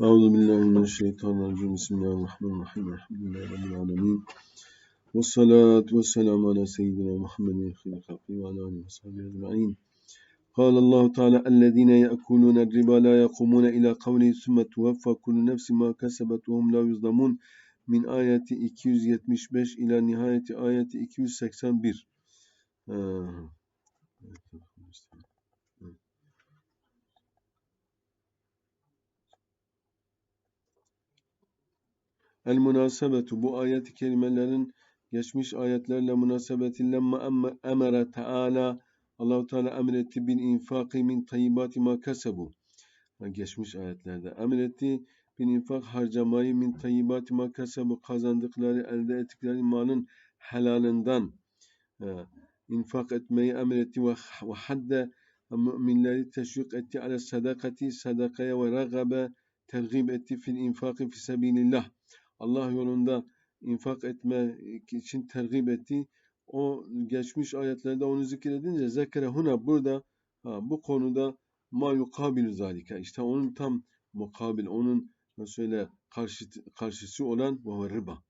Euzu billahi mineşşeytanirracim. Bismillahirrahmanirrahim. Elhamdülillahi rabbil alamin. Ve salatu ve selamu ala seyyidina Muhammedin khayri halqi ve ala alihi ve sahbihi ecmaîn. قال الله تعالى الذين يأكلون الربا لا يقومون إلى قوله ثم توفى كل نفس ما كسبت وهم لا يظلمون min ayeti 275 ila nihayeti ayeti 281. Ee, El münasebetu bu ayet-i kerimelerin geçmiş ayetlerle münasebeti lemma emere Teala Allahu Teala emretti bin infaki min tayyibati ma kasebu. Geçmiş ayetlerde emretti bin infak harcamayı min tayyibati ma kasebu kazandıkları elde ettikleri malın helalinden infak etmeyi emretti ve, ve hadde müminleri teşvik etti ala sadakati sadakaya ve ragabe tergib etti fil infaki fi sebilillah. Allah yolunda infak etme için tergib etti. O geçmiş ayetlerde onu zikredince zekere huna burada ha, bu konuda ma yukabil zalika işte onun tam mukabil onun söyle karşı, karşısı olan ve riba.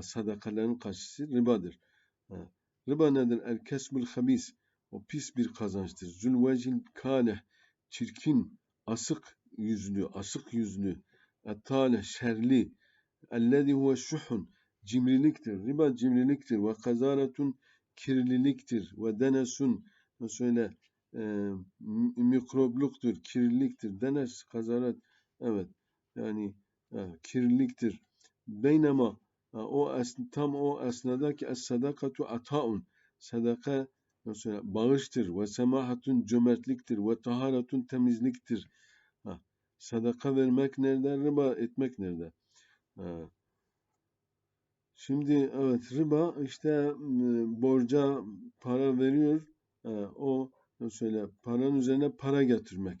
Sadakaların karşısı ribadır. Ha, riba nedir? El kesbul habis. O pis bir kazançtır. Zülvecil kâleh. Çirkin, asık yüzlü, asık yüzlü. Ettaleh, şerli. Ellezî huve şuhun cimriliktir. Riba cimriliktir. Ve kazaratun kirliliktir. Ve denesun söyle e, mikrobluktur, kirliliktir. Denes, kazarat evet yani e, kirliliktir. Beynema o tam o esnada ki es sadakatu ataun sadaka mesela bağıştır ve semahatun cömertliktir ve taharatun temizliktir. Ha, sadaka vermek nerede? Riba etmek nerede? Şimdi evet riba işte borca para veriyor. O söyle paranın üzerine para getirmek.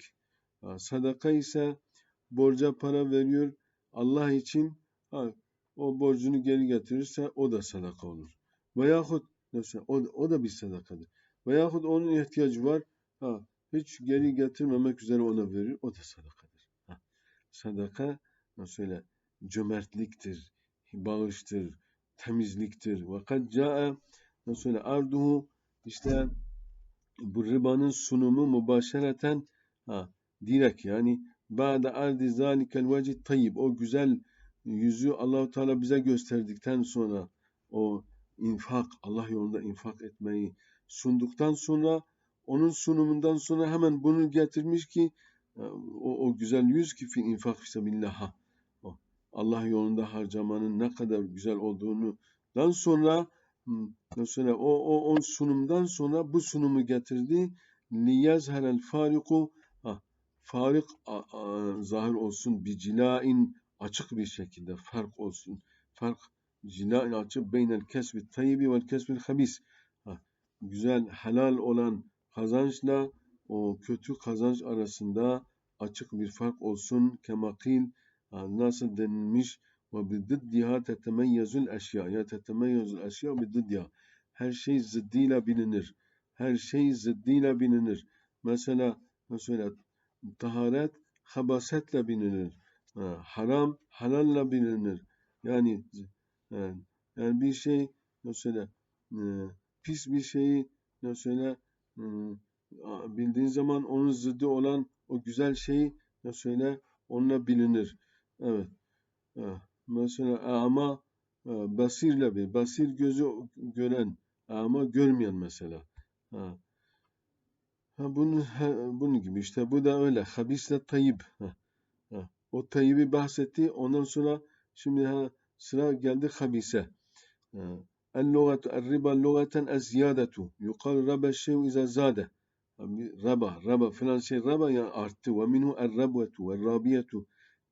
Sadaka ise borca para veriyor. Allah için o borcunu geri getirirse o da sadaka olur. Veyahut mesela o, o da bir sadakadır. Veyahut onun ihtiyacı var. Ha, hiç geri getirmemek üzere ona verir. O da sadakadır. Ha, sadaka mesela cömertliktir, bağıştır, temizliktir. Ve kad ca'e nasıl arduhu işte bu ribanın sunumu mübaşereten ha, direkt yani ba'de ardi zalikel vecih tayyib o güzel yüzü Allahu Teala bize gösterdikten sonra o infak Allah yolunda infak etmeyi sunduktan sonra onun sunumundan sonra hemen bunu getirmiş ki o, o güzel yüz ki fi infak fisebillah Allah yolunda harcamanın ne kadar güzel olduğunu dan sonra mesela o, o, o sunumdan sonra bu sunumu getirdi. Liyazherel fariku farik zahir olsun bir cilain açık bir şekilde fark olsun. Fark cilain açık beynel kesbi tayyibi vel kesbil habis. Güzel helal olan kazançla o kötü kazanç arasında açık bir fark olsun. Kemakil nasıl denilmiş ve biddiddiha tetemeyyezul eşya. Ya tetemeyyezul eşya biddiddiha her şey zıddıyla bilinir. Her şey zıddıyla bilinir. Mesela mesela taharet habasetle bilinir. Haram halalla bilinir. Yani yani bir şey mesela pis bir şeyi mesela bildiğin zaman onun zıddı olan o güzel şeyi mesela onunla bilinir. Evet. Mesela ama basirle bir, basir gözü gören ama görmeyen mesela. Ha. Ha, bunun, ha, bunun gibi işte bu da öyle. Habisle tayyib. Ha. Ha. O tayyibi bahsetti. Ondan sonra şimdi ha, sıra geldi habise. اللغة الربا لغة الزيادة يقال ربا الشيء إذا زاد ربا ربا falan şey raba yani arttı ve minhu er-rabvetu ve rabiyetu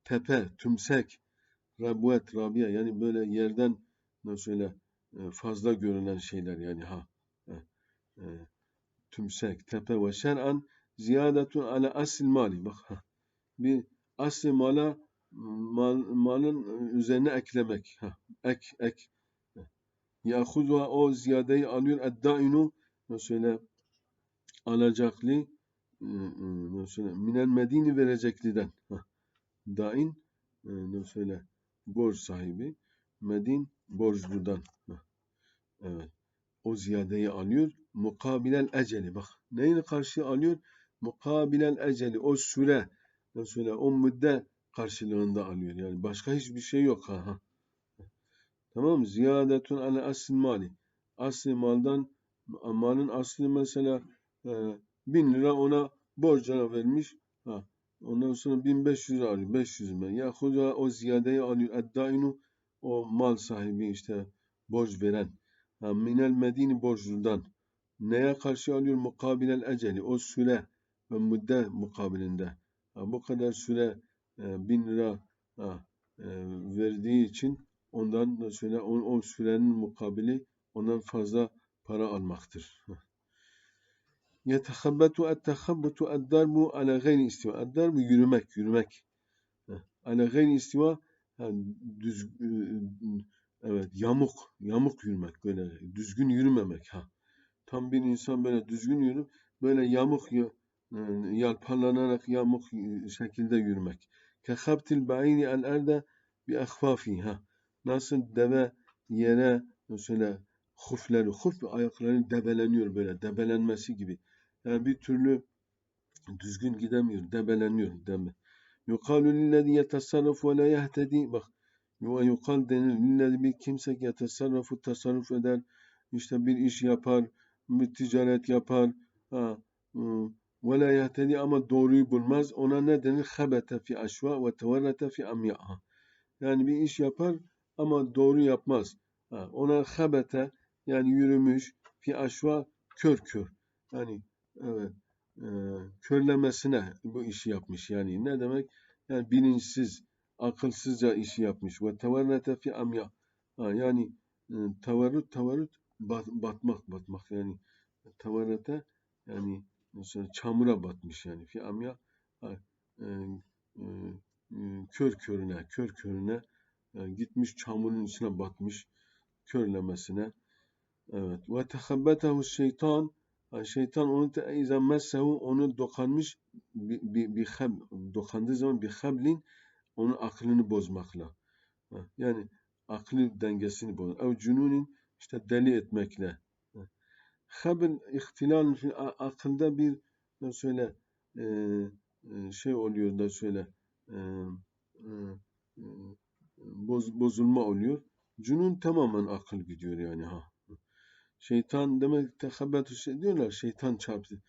tepe, tümsek, rabuet, rabia yani böyle yerden şöyle fazla görünen şeyler yani ha e, e, tümsek, tepe ve şer'an ziyadetun ala asil mali. Bak ha, bir asli mala mal, malın üzerine eklemek ha, ek ek yahuzuha o ziyadeyi alıyor eddainu şöyle alacaklı şöyle minen medini verecekliden ha dain e, söyle borç sahibi medin borçludan evet. O ziyadeyi alıyor mukabilel eceli. Bak neyin karşı alıyor? Mukabilel eceli o süre. Ne söyle o müddet karşılığında alıyor. Yani başka hiçbir şey yok. Ha, ha. tamam ziyadetun ala asl mali. Asli maldan malın aslı mesela e, bin lira ona borcuna vermiş. Ha Ondan sonra 1500 lira alıyor. 500 mi? Ya huda o ziyadeyi alıyor. Eddainu o mal sahibi işte borç veren. Ha, minel medini borçludan. Neye karşı alıyor? Mukabilel eceli. O süre ve müdde mukabilinde. Ha, bu kadar süre e, bin lira ha, e, verdiği için ondan da söyle o, o sürenin mukabili ondan fazla para almaktır. Yetehabbetu ettehabbetu eddermu ala gayri istiva. Eddermu yürümek, yürümek. Ala gayri istiva yani düz, e, evet yamuk, yamuk yürümek böyle düzgün yürümemek ha. Tam bir insan böyle düzgün yürüp böyle yamuk e, yalpalanarak yamuk e, şekilde yürümek. Kekhabtil ba'ini el erde bi ha. Nasıl deve yere mesela hufleri, huf ayakları develeniyor böyle debelenmesi gibi. Yani bir türlü düzgün gidemiyor, debeleniyor deme. Yukalu lillezî yetesarrafu ve la yehtedi. Bak yukal denir. Lillezî bir kimse ki yetesarrafu tasarruf eder. İşte bir iş yapar, bir ticaret yapar. Ha, ıı, ve la yehtedi ama doğruyu bulmaz. Ona ne denir? Habete fi aşva ve teverrete fi amyaha. Yani bir iş yapar ama doğru yapmaz. Ha, ona habete yani yürümüş fi aşva kör kör. Yani evet, körlemesine bu işi yapmış. Yani ne demek? Yani bilinçsiz, akılsızca işi yapmış. Ve tevarrete fi amya. Yani e, tavarrut, bat, batmak, batmak. Yani tevarrete yani mesela çamura batmış yani. Fi amya kör körüne, kör körüne e, gitmiş çamurun içine batmış körlemesine. Evet. Ve tehabbetehu şeytan şeytan onu iza messehu onu dokanmış bir, bir, bir hab, dokandığı zaman bir hablin onun aklını bozmakla. Yani aklı dengesini bozmak. Ev cununin işte deli etmekle. Habl ihtilal akılda bir ne söyle e, şey oluyor da söyle e, e, boz, bozulma oluyor. Cunun tamamen akıl gidiyor yani ha. Şeytan demek tehabbetü şey diyorlar şeytan çarptı.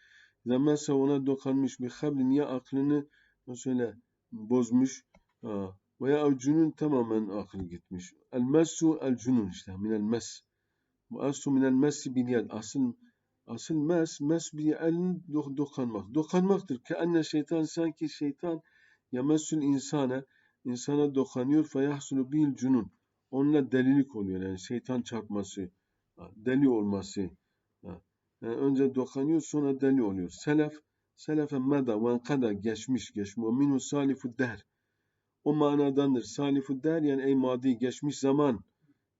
Zamesse ona dokanmış bir hablin ya aklını şöyle bozmuş ha. veya cünün tamamen aklı gitmiş. El messu el cünun işte minel mes. Bu aslu minel messi bil yad. Asıl asıl mes mes bir elin dokanmak. Dokanmaktır. Ki anne şeytan sanki şeytan yemessul insana insana dokanıyor feyahsulu bil cunun. Onunla delilik oluyor yani şeytan çarpması deli olması. Yani önce dokanıyor sonra deli oluyor. Selef, selefe meda ve kada geçmiş geçmiş. Minhu salifu der. O manadandır. Salifu der yani ey madi geçmiş zaman.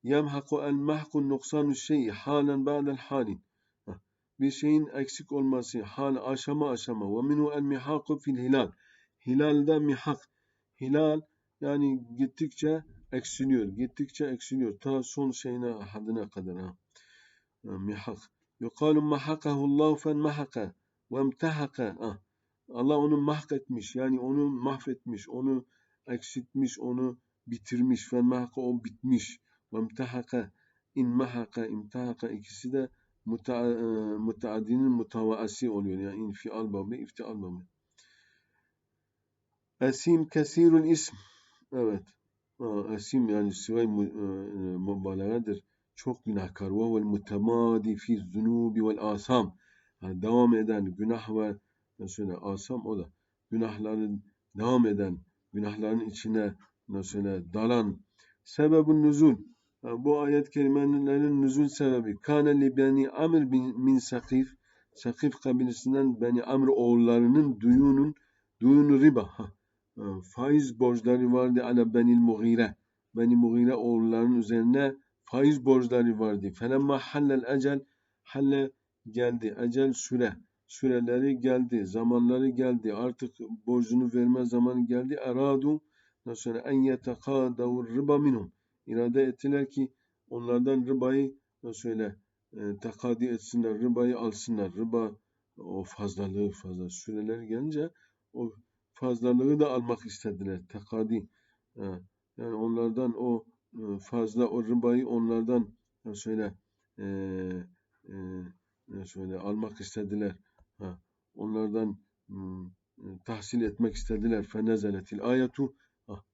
Yemhaku el mahku nuksanu şeyi halen ba'del halin. Bir şeyin eksik olması, hal aşama aşama. Ve minhu el mihaku fil hilal. Hilalda mihak. Hilal yani gittikçe eksiliyor, gittikçe eksiliyor. Ta son şeyine hadine kadar. Ha. Mihak. Yukalu mahakahullahu fen mahaka ve emtahaka. Ah. Allah onu mahk etmiş. Yani onu mahvetmiş, onu eksiltmiş, onu bitirmiş. Fen mahaka o bitmiş. Ve emtahaka in mahaka imtahaka ikisi de müteaddinin mutavaasi oluyor. Yani infial babı, iftial babı. Esim kesirul ism. Evet. Esim yani sıvay mübalağadır çok günahkar. Ve mutemadi fi zunubi vel asam. Yani devam eden günah ve mesela asam o da. Günahların devam eden günahların içine mesela dalan sebebun nüzul. Yani bu ayet kelimelerinin nüzul sebebi kâne li beni amr min sakif sakif kabilesinden beni amr oğullarının duyunun duyunu riba. Ha, faiz borçları vardı ala benil mughire. Beni mughire oğullarının üzerine faiz borçları vardı. Felemma hallel ecel halle geldi. Ecel süre. Süreleri geldi. Zamanları geldi. Artık borcunu verme zamanı geldi. Eradu nasıl söyle en yetekâdavu riba minhum. İrade ettiler ki onlardan ribayı nasıl söyle e, takadi etsinler, ribayı alsınlar. Riba o fazlalığı fazla süreler gelince o fazlalığı da almak istediler. Takadi. E, yani onlardan o fazla o ribayı onlardan söyle e, e, nasıl söyle almak istediler. Ha, onlardan hmm, tahsil etmek istediler. Fenezeletil ayetu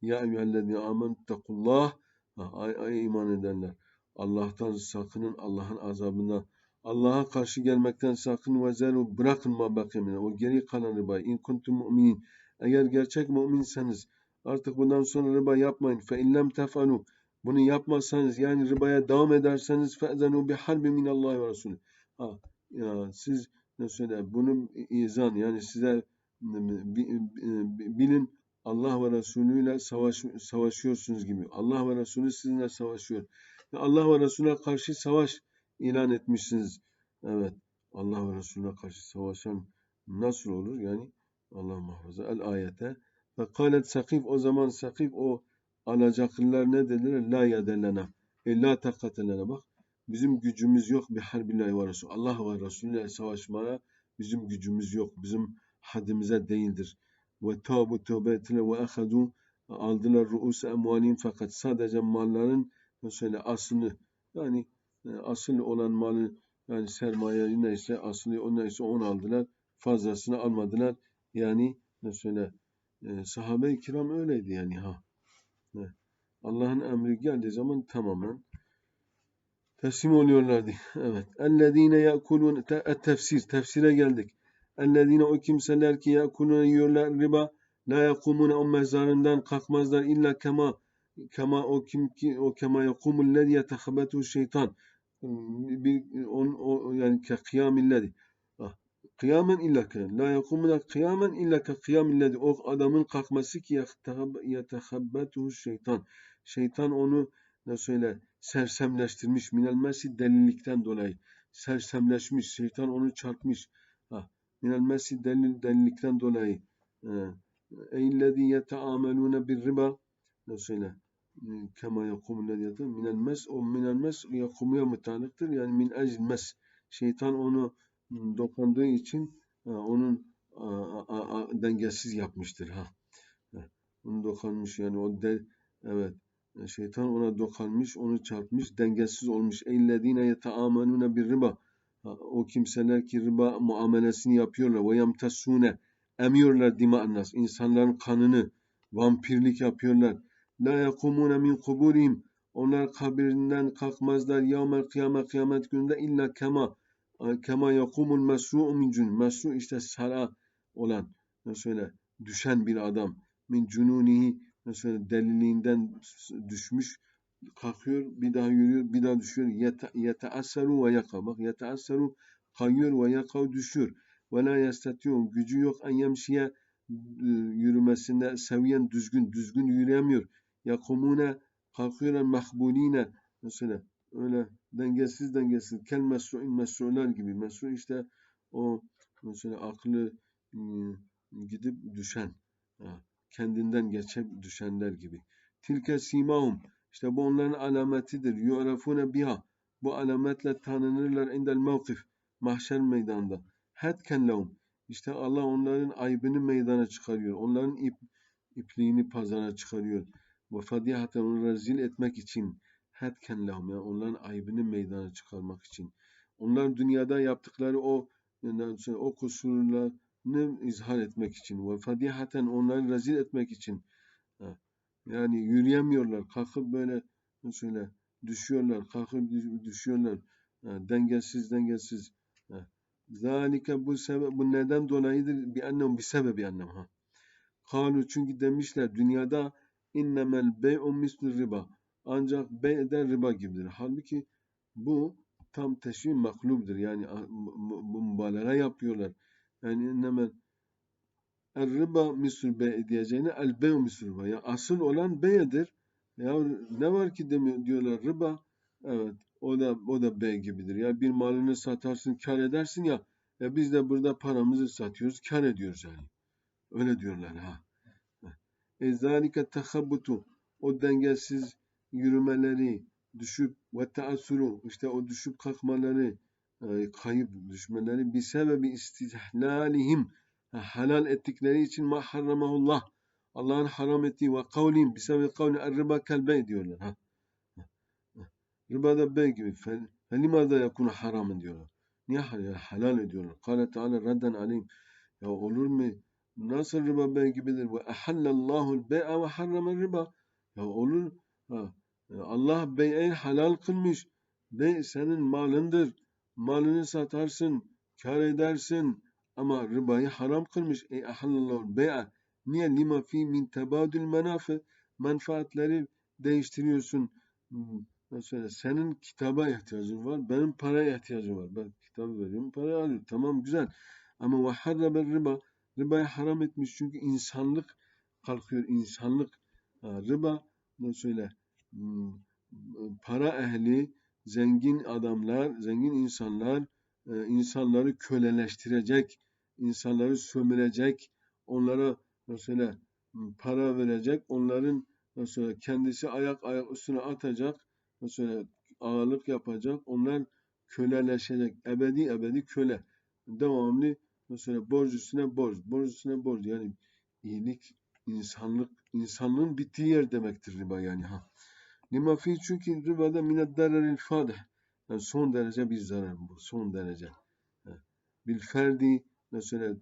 ya eyyühellezine amentekullah ah, ay, ay iman edenler. Allah'tan sakının, Allah'ın azabından. Allah'a karşı gelmekten sakın ve zeru bırakın ma bakimine. O geri kalan ribayı. İn kuntum müminin. Eğer gerçek müminseniz artık bundan sonra riba yapmayın. Fe illem tefalu. Bunu yapmazsanız yani ribaya devam ederseniz fe'zenu bi harbi minallahi ve Resulü. Ha, ya siz ne söyle bunu izan yani size bilin Allah ve Resulü ile savaş, savaşıyorsunuz gibi. Allah ve Resulü sizinle savaşıyor. Allah ve Resulüne karşı savaş ilan etmişsiniz. Evet. Allah ve Resulüne karşı savaşan nasıl olur? Yani Allah muhafaza. El ayete. Ve kalet sakif o zaman sakif o alacaklılar ne dediler? La yedellena. E la takatelena bak. Bizim gücümüz yok bir harbillahi ve Resul. Allah ve Resulü ile savaşmaya bizim gücümüz yok. Bizim haddimize değildir. Ve tabu tövbe ettiler ve ahadu aldılar ru'us emvalin fakat sadece malların mesela aslını yani e, asıl olan malı yani sermaye neyse aslı o neyse onu aldılar. Fazlasını almadılar. Yani mesela e, sahabe-i kiram öyleydi yani ha. Allah'ın emri geldiği zaman tamamen teslim oluyorlardı. Evet. Ellezine yakulun tefsir. Tefsire geldik. Ellezine o kimseler ki yakulun yiyorlar riba la yakumune o mezarından kalkmazlar illa kema kema o kim ki o kema yakumul lezi yetehabbetu şeytan bir on, o, yani ke kıyamillezi kıyamen illa ke la yakumuna kıyamen illa ke kıyamillezi o adamın kalkması ki yetehabbetu şeytan. Şeytan onu ne söyle sersemleştirmiş. Minel mesi delilikten dolayı. Sersemleşmiş şeytan onu çarpmış. Ha minel mesi delil delilikten dolayı. Eyyillezî yeteamelûne bir riba ne söyle kema yakumu lezî yete minel mes o minel mes yakumuya mütalıktır yani min ecl mes şeytan onu dokunduğu için onun dengesiz yapmıştır ha onu dokunmuş yani o de, evet Şeytan ona dokanmış, onu çarpmış, dengesiz olmuş. Eyyellezine yeteamelune bir riba. O kimseler ki riba muamelesini yapıyorlar. Ve yemtessune. Emiyorlar dima'annas. insanların kanını. Vampirlik yapıyorlar. La yekumune min kuburihim. Onlar kabirinden kalkmazlar. Yevmel kıyamet kıyamet gününde illa kema. Kema yakumul mesru'u min cun. Mesru işte sara olan. Söyle? Düşen bir adam. Min cununihi mesela deliliğinden düşmüş kalkıyor bir daha yürüyor bir daha düşüyor yete, yeteasseru ve yaka bak yeteasseru kayıyor ve yaka düşüyor ve la yestatiyon gücü yok en yemşiye e, yürümesinde seviyen düzgün düzgün yürüyemiyor yakumune kalkıyorlar mahbuline mesela öyle dengesiz dengesiz kel mesru'in mesru'lar gibi mesru işte o mesela aklı ıı, gidip düşen kendinden geçe düşenler gibi. Tilke simahum. İşte bu onların alametidir. Yu'rafune biha. Bu alametle tanınırlar indel mevkif. Mahşer meydanında. Hetken lehum. İşte Allah onların aybını meydana çıkarıyor. Onların ip, ipliğini pazara çıkarıyor. Ve fadihaten onu rezil etmek için. Hetken lehum. Yani onların aybını meydana çıkarmak için. Onlar dünyada yaptıkları o yani o kusurlar ne izhar etmek için ve fadihaten onları rezil etmek için. Yani yürüyemiyorlar. Kalkıp böyle şöyle düşüyorlar. Kalkıp düşüyorlar. Dengesiz dengesiz. Zalike bu sebep bu neden dolayıdır? Bir annem bir sebebi annem ha. Kalu çünkü demişler dünyada innemel bey'u mislu riba ancak bey'den riba gibidir halbuki bu tam teşvim maklubdur yani mübalağa yapıyorlar yani inneme riba misül be diyeceğine el bev misül riba. Yani asıl olan beyedir. Ya ne var ki demiyor diyorlar riba. Evet o da o da bey gibidir. Ya bir malını satarsın kar edersin ya. Ya biz de burada paramızı satıyoruz kar ediyoruz yani. Öyle diyorlar ha. ezalike tehabbutu o dengesiz yürümeleri düşüp ve taassuru işte o düşüp kalkmaları e, kayıp düşmeleri bir sebebi istihlalihim halal ettikleri için ma harramahullah Allah'ın haram ettiği ve kavlihim bir sebebi kavli er-riba kelbey diyorlar. Ha. Riba da bey gibi. Felimada yakunu haramın diyorlar. Niye halal ediyorlar? Kale Teala redden aleyhim. Ya olur mu? Nasıl riba bey gibidir? Ve ehallallahu bey'a ve harramen riba. Ya olur. Ha. Allah bey'i halal kılmış. Bey senin malındır. Malını satarsın, kar edersin. Ama ribayı haram kılmış. Ey ehallallahu bey'a. Niye? Lima fi min tebadül menafe. Menfaatleri değiştiriyorsun. Mesela senin kitaba ihtiyacın var, benim paraya ihtiyacım var. Ben kitabı veriyorum, parayı alıyorum. Tamam güzel. Ama ve harrabe riba, ribayı haram etmiş çünkü insanlık kalkıyor, insanlık. Ha, riba ne söyle, hmm, para ehli, zengin adamlar, zengin insanlar, e, insanları köleleştirecek, insanları sömürecek, onlara mesela hmm, para verecek, onların mesela kendisi ayak ayak üstüne atacak, mesela ağırlık yapacak. Onlar köleleşecek. Ebedi ebedi köle. Devamlı mesela borç üstüne borç, borç üstüne borç. Yani iyilik, insanlık, insanlığın bittiği yer demektir riba yani. ha. Lima fi çünkü rivada mined dararil fadih. Yani son derece bir zarar bu. Son derece. Bil ferdi mesela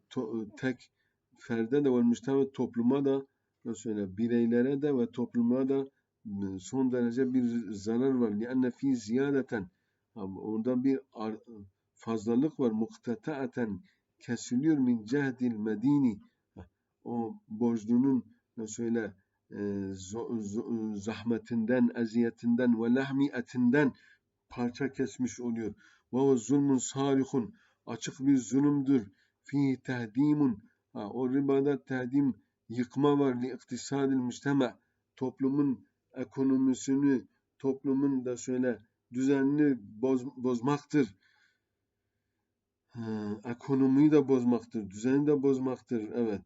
tek ferde de ve ve topluma da mesela bireylere de ve topluma da e, son derece bir zarar var. Lianne fi ziyadeten orada bir fazlalık var. Muktetaten kesiliyor min cehdil medini. O borclunun söyle zahmetinden, eziyetinden ve lahmi etinden parça kesmiş oluyor. Ve zulmun sarihun açık bir zulümdür. Fi tehdimun o ribada tehdim yıkma var li iktisadil müstema toplumun ekonomisini toplumun da şöyle düzenini boz, bozmaktır. Ha, ekonomiyi de bozmaktır, düzeni de bozmaktır. Evet.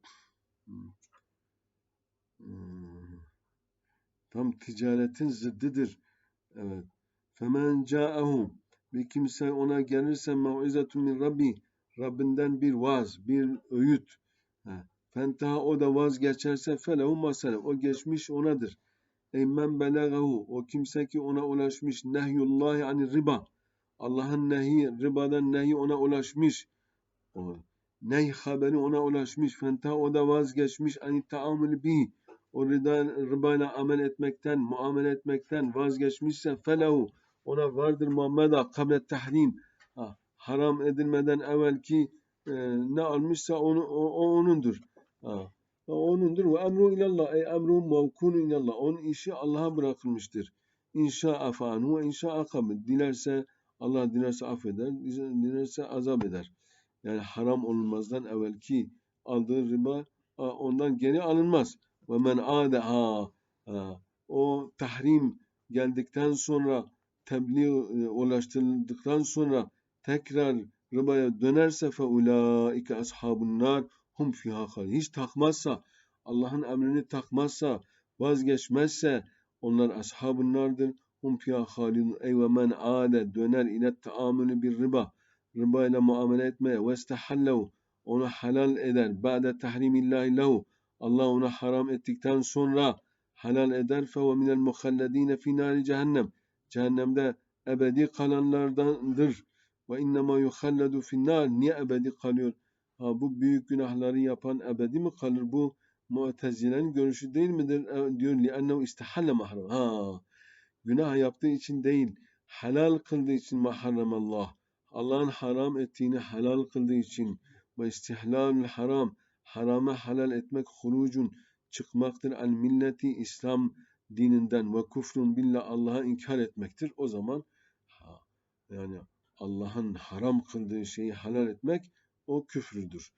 Tam ticaretin zıddıdır. Evet. Femen ca'ahu bir kimse ona gelirse mev'izetun min Rabbi Rabbinden bir vaaz, bir öğüt. Fentaha o da vazgeçerse felehu masele. O geçmiş onadır. Ey men belagahu o kimse ki ona ulaşmış nehyullahi ani riba. Allah'ın nehi, ribadan nehi ona ulaşmış. O ney haberi ona ulaşmış. Fenta o da vazgeçmiş ani taamül bihi. O rida, ribayla amel etmekten, muamele etmekten vazgeçmişse felehu ona vardır Muhammed'a kable tahrim. Ha, haram edilmeden evvelki e, ne almışsa onu, o, o onundur. Ha, onundur. Ve emru ilallah. Ey emru mevkunu ilallah. Onun işi Allah'a bırakılmıştır. İnşa afanu ve inşa akabı. Dilerse Allah dilerse affeder, dilerse azap eder. Yani haram olunmazdan evvelki aldığı riba ondan geri alınmaz. Ve men ade ha, o tahrim geldikten sonra tebliğ e, ulaştırıldıktan sonra tekrar ribaya dönerse fe ulaike ashabun nar hum fiha Hiç takmazsa, Allah'ın emrini takmazsa, vazgeçmezse onlar ashabın nardır. Hum fiha halidun. Ey ve men ade döner ile taamülü bir riba. Riba ile muamele etmeye ve. Onu halal eder. Ba'de tahrimillahi lehu. Allah ona haram ettikten sonra halal eder. Fe ve minel muhalledine fi nari cehennem. Cehennemde ebedi kalanlardandır. Ve innema yuhalledu finnar. Niye ebedi kalıyor? Ha, bu büyük günahları yapan ebedi mi kalır? Bu Mu'tezile'nin görüşü değil midir? E, diyor li ennehu istahalle mahram. Ha, günah yaptığı için değil, helal kıldığı için mahram Allah. Allah'ın haram ettiğini helal kıldığı için ve istihlalül haram, harama halal etmek hurucun çıkmaktır el milleti İslam dininden ve kufrun billah Allah'a inkar etmektir. O zaman ha, yani Allah'ın haram kıldığı şeyi halal etmek o küfrüdür.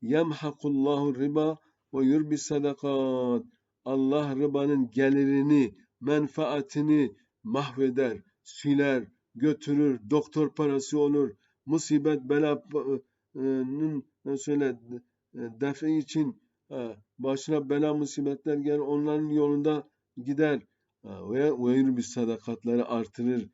Yemhakullahu riba ve yurbi sadakat. Allah ribanın gelirini, menfaatini mahveder, siler, götürür, doktor parası olur, musibet belanın söyle defi için Ha, başına bela musibetler gelir onların yolunda gider. Ha, ve ve bir sadakatleri artırır.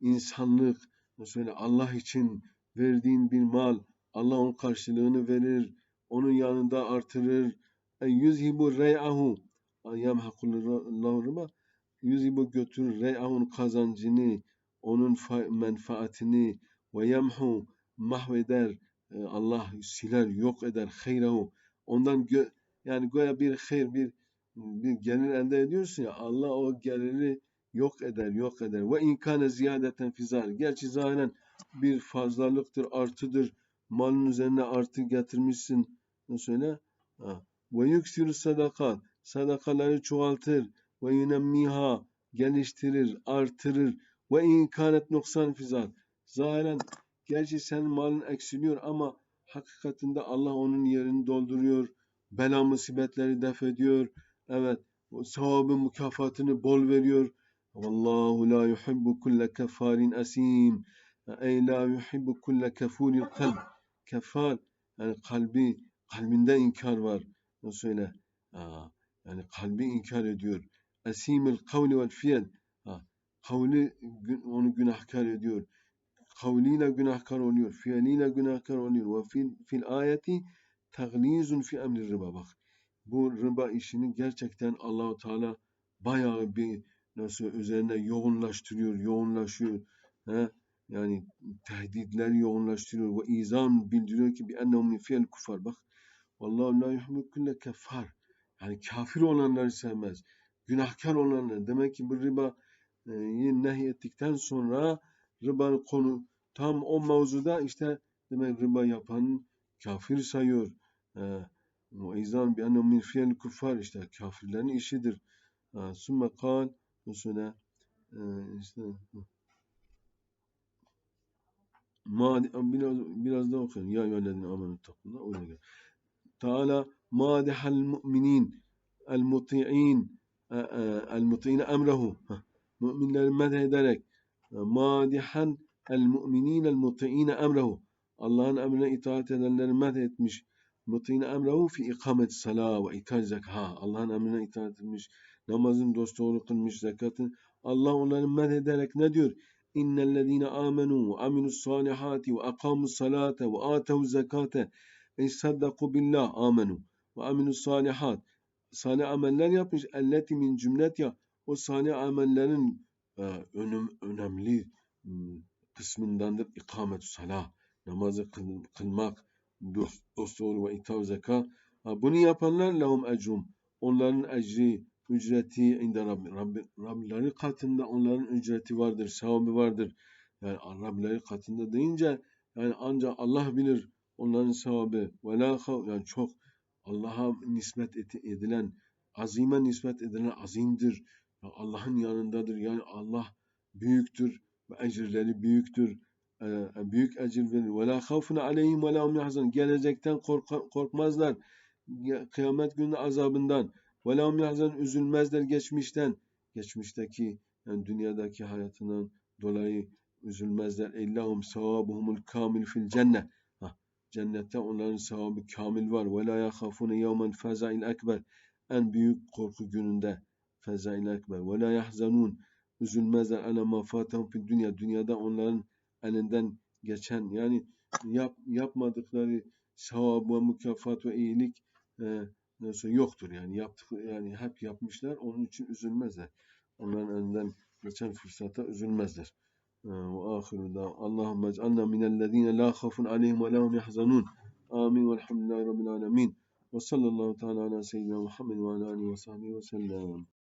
İnsanlık mesela Allah için verdiğin bir mal Allah onun karşılığını verir. Onun yanında artırır. E, yüzhibu rey'ahu yemhakullahu riba yüzhibu götürür rey'ahun kazancını onun menfaatini ve yemhu mahveder e, Allah siler yok eder hayrahu. Ondan gö yani goya bir hayır bir bir gelir elde ediyorsun ya Allah o geliri yok eder yok eder. Ve inkane ziyadeten fizar gerçi zahiren bir fazlalıktır artıdır. Malın üzerine artı getirmişsin. Ne söyle. Ve yüksir sadakat sadakaları çoğaltır. Ve yunemmiha geliştirir artırır. Ve inkanet noksan fizat zahiren gerçi senin malın eksiliyor ama hakikatinde Allah onun yerini dolduruyor bela musibetleri def ediyor evet sevabı mükafatını bol veriyor Vallahu la yuhibbu kulle kefarin asim ey la yuhibbu kulle kefuril kalb kefal yani kalbi kalbinde inkar var. Nasıl söyle? Yani kalbi inkar ediyor. Esimil kavli vel fiil. Kavli onu günahkar ediyor. Kavliyle günahkar oluyor. Fiiliyle günahkar oluyor. Ve fil, fil ayeti taglizun fi emri riba bak. Bu riba işini gerçekten Allahu Teala bayağı bir nasıl üzerine yoğunlaştırıyor, yoğunlaşıyor. He? yani tehditleri yoğunlaştırıyor ve izan bildiriyor ki bir ennehum min fi'l kufar bak vallahu la yuhibbu kulle keffar yani kafir olanları sevmez günahkar olanları demek ki bu riba e, nehyettikten sonra riba konu tam o mevzuda işte demek riba yapan kafir sayıyor ve izan bi ennehum min fi'l kufar işte kafirlerin işidir sümme kal mesela işte biraz, biraz daha okuyalım. Ya eyyühellezine amenü takıllah. Öyle gel. Teala madihal mu'minin el muti'in el muti'ine emrehu. Müminleri medh ederek madihan el mu'minin el muti'ine emrehu. Allah'ın emrine itaat edenleri medh etmiş. Muti'ine emrehu fi ikamet salah ve ikal zekha. Allah'ın emrine itaat etmiş. Namazın dosdoğru kılmış zekatın. Allah onları medh ederek ne diyor? İnnellezîne âmenû ve amilussâlihâti ve akâmussalâte ve âtevuz-zekâte ve saddaku billah âmenû ve amilussâlihât salih ameller yapmış elleti min cümletya o salih amellerin önüm, önemli kısmındandır ikametü salah namazı kıl, kılmak dost, dosdoğru ve itav zeka bunu yapanlar lahum ecrum onların ecri ücreti inde Rabbi, Rabbi, Rabbileri katında onların ücreti vardır, sevabı vardır. Yani Rabbileri katında deyince yani ancak Allah bilir onların sevabı. Ve la yani çok Allah'a nispet edilen, azime nispet edilen azimdir. Yani Allah'ın yanındadır. Yani Allah büyüktür ve ecirleri büyüktür. Ee, büyük ecir verir. Ve la havfun aleyhim ve la hum Gelecekten kork korkmazlar. Kıyamet günü azabından. Ve lahum yahzan üzülmezler geçmişten. Geçmişteki yani dünyadaki hayatından dolayı üzülmezler. Ellahum sevabuhumul kamil fil cennet. Cennette onların sevabı kamil var. Ve la yahafune yevmen fezail ekber. En büyük korku gününde fezail ekber. Ve la yahzanun. Üzülmezler ala ma fatahum fil dünya. Dünyada onların elinden geçen yani yap, yapmadıkları sevap ve mükafat ve iyilik e, yoktur yani yaptık yani hep yapmışlar onun için üzülmezler. Onların elinden geçen fırsata üzülmezler. Ee, ve ahiru da Allahümme ec'alna minellezine la khafun aleyhim ve lahum yahzanun. Amin ve elhamdülillahi rabbil alemin. Ve sallallahu teala ala seyyidina Muhammed ve ala alihi ve sahbihi ve sellem.